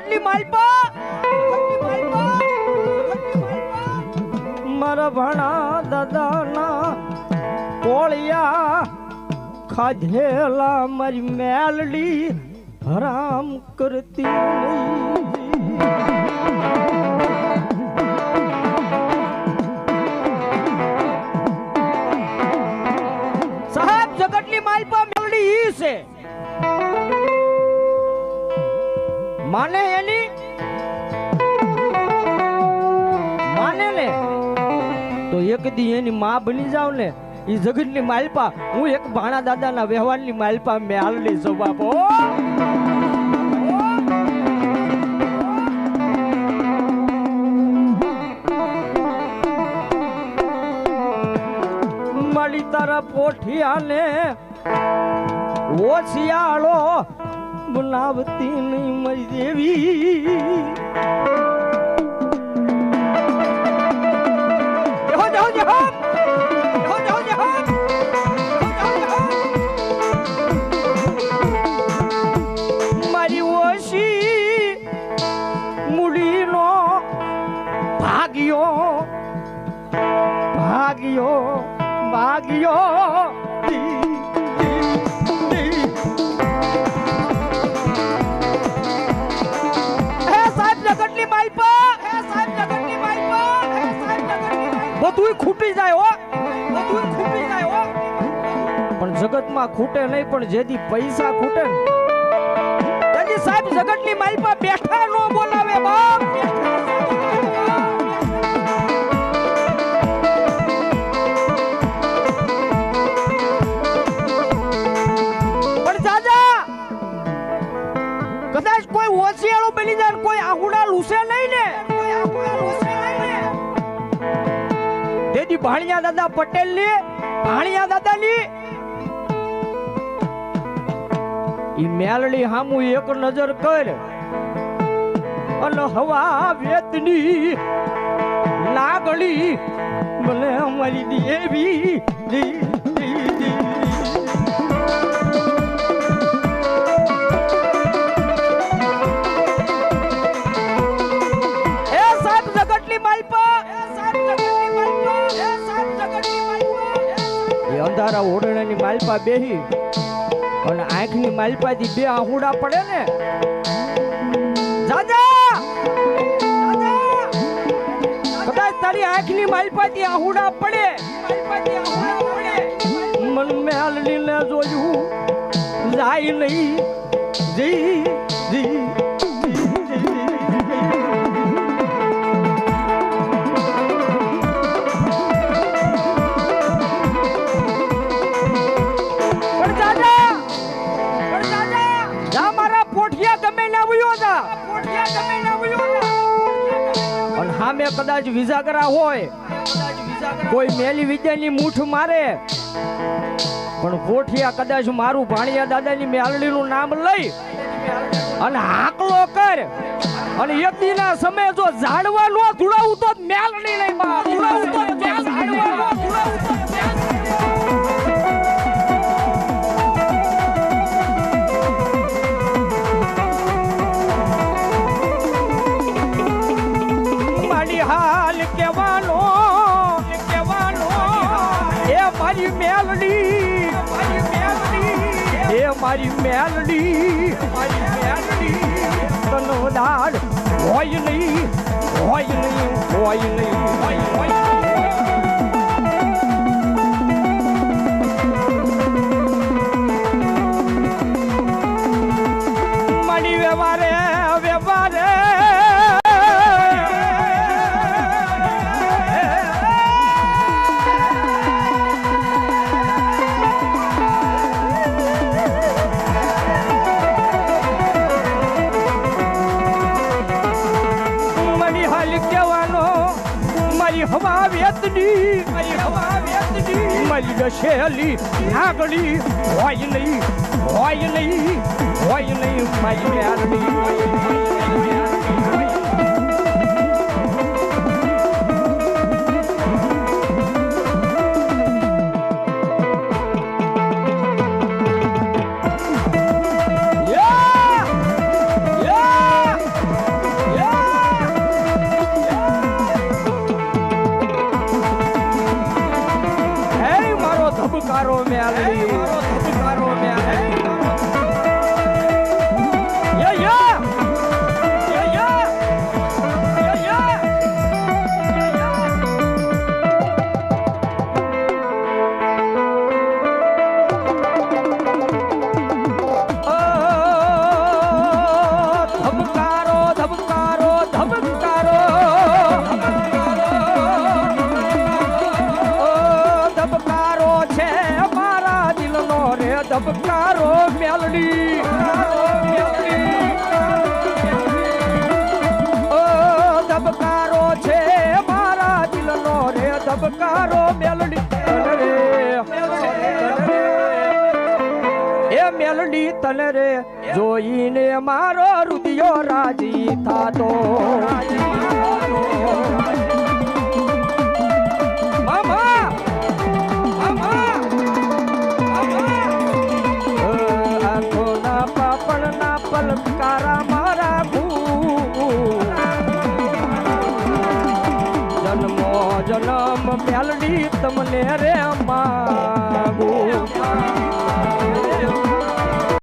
જગતની માલપા. મારા ભણા દાદાના કોળિયા ખાધેલા મારી મેલડી હરામ કરતી નહીં તો એક દી એની માં બની જાવ ને એ જગતની માલપા, હું એક ભાણા દાદાના વ્યવહારની માલપા મેં હાલની છું બાપો મળી તારા પોઠિયાને ઓછિયાળો બનાવતી નહીં મરી દેવી. ભાગ્યો ભાગ્યો ભાગ્યો. સાહેબ જગતની માલપા હે બધુંય ખૂટી જાય હો. બધું ખૂટી જાય હો. પણ જગતમાં ખૂટે નહીં, પણ જેથી પૈસા ખૂટે ને. સાહેબ, જગતની માલપા બેઠા નો બોલાવે બાપ. કદાચ કોઈ ઓછિયાળું બની જાય કોઈ આહુડા લૂસે નહીં ને? કોઈ આહુડા લૂસે તેથી ભાણિયા દાદા પટેલની ભાણિયા દાદા ની ઈ મેલડી હામુ એક નજર કર અને હવા વેતની લાગણી મને અમારી દેવી એ ઓરડાની માલપા બેહી અને આંખની માલપાથી બે આહુડા પડે ને? જાજા! કદાચ તારી આંખની માલપાથી આહુડા પડે. મન મેલની ને જોયું, જાય નહીં. જી અને સામે કદાચ વિજાગરા હોય, કોઈ મેલી વિદ્યાની મૂઠ મારે, પણ કોઠિયા કદાચ મારું ભાણિયા દાદાની મેલડીનું નામ લઈ અને હાકલો કર. અને યતિના સમયે જો ઝાડવા નો ધુડાવું તો મેલડી નહીં ધુડાવું હાલ કેવાનો કેવાનો એ મારી મેલડી. મારી મેલડી. એ મારી મેલડી. મારી મેલડી. તનવદાર હોય નહીં હોય નહીં હોય નહીં. હોય હોય વ્યવહારે વ્યવહારે વેતની મારી દશેલી નાગણી હોય નહીં હોય નહીં હોય નહીં મારી મ્યારની ધબકારો મેલડી. ઓ, ધબકારો છે મારા દિલનો રે તબકારો મેલડી. એ મેલડી તને રે, જોઈને મારો રુદિયો રાજી થાતો. મામા મેલડી તમને રે માગું.